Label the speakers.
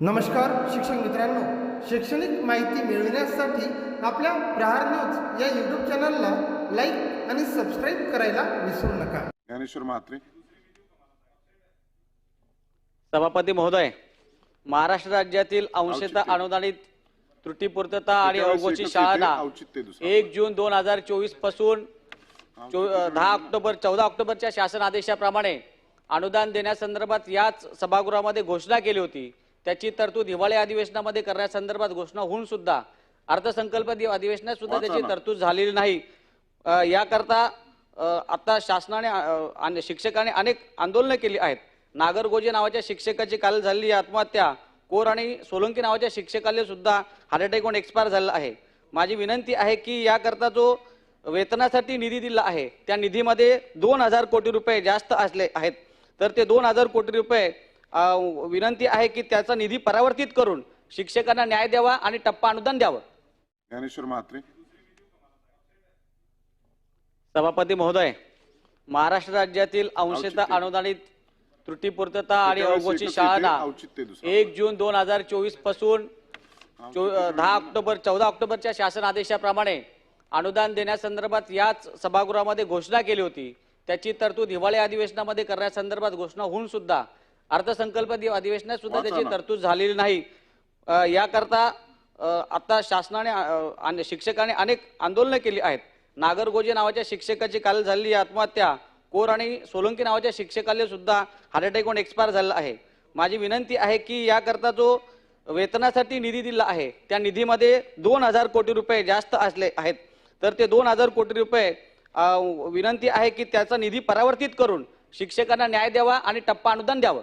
Speaker 1: नमस्कार शिक्षक मित्रांनो. शैक्षणिक माहिती मिळविण्यासाठी आपल्या प्रहार न्यूज या यूट्यूब चॅनलला लाईक आणि सबस्क्राईब करायला विसरू नका.
Speaker 2: ज्ञानेश्वर म्हात्रे.
Speaker 3: सभापती महोदय महाराष्ट्र राज्यातील अंशतः. अनुदानित त्रुटीपूर्तता आणि अवघोषित शाळांना. एक जून दोन हजार चोवीसपासून दहा ऑक्टोबर चौदा ऑक्टोबरच्या शासन आदेशाप्रमाणे अनुदान देण्यासंदर्भात याच सभागृहामध्ये घोषणा केली होती. त्याची तरतूद हिवाळी अधिवेशनामध्ये करण्यासंदर्भात घोषणा होऊन सुद्धा अर्थसंकल्प दि- अधिवेशनात सुद्धा त्याची. तरतूद झालेली नाही. याकरता आता शासनाने शिक्षकांनी अनेक आंदोलनं केली आहेत. नागरगोजे नावाच्या शिक्षकाची काल झालेली आत्महत्या कोर आणि सोलंकी नावाच्या शिक्षकाला सुद्धा हार्ट अटॅक होऊन एक्सपायर झालेला आहे. माझी विनंती आहे की याकरता जो वेतनासाठी निधी दिला आहे त्या निधीमध्ये दोन हजार कोटी रुपये जास्त असले आहेत. तर ते दोन हजार कोटी रुपये विनंती आहे की त्याचा निधी परावर्तित करून शिक्षकांना न्याय द्यावा आणि टप्पा अनुदान द्यावं
Speaker 2: ज्ञानेश्वर म्हात्रे
Speaker 3: सभापती महोदय महाराष्ट्र राज्यातील अंशतः. अनुदानित त्रुटीपूर्तता आणि अवघोषित शाळांना. एक जून दोन हजार चोवीसपासून दहा ऑक्टोबर चौदा ऑक्टोबरच्या शासन आदेशाप्रमाणे अनुदान देण्यासंदर्भात याच सभागृहामध्ये घोषणा केली होती त्याची तरतूद हिवाळी अधिवेशनामध्ये करण्यासंदर्भात घोषणा होऊन सुद्धा अर्थसंकल्प अधिवेशनात सुद्धा त्याची. तरतूद झालेली नाही. याकरता आता शासनाने शिक्षकांनी अनेक आंदोलनं केली आहेत. नागरगोजे नावाच्या शिक्षकाची काल झालेली आत्महत्या कोर आणि सोलंकी नावाच्या शिक्षकाला सुद्धा हार्ट अटॅक होऊन एक्सपायर झालेला आहे. माझी विनंती आहे की याकरता जो वेतनासाठी निधी दिला आहे त्या निधीमध्ये दोन हजार कोटी रुपये जास्त असले आहेत. तर ते दोन हजार कोटी रुपये विनंती आहे की त्याचा निधी परावर्तित करून शिक्षकांना न्याय द्यावा आणि टप्पा अनुदान द्यावं.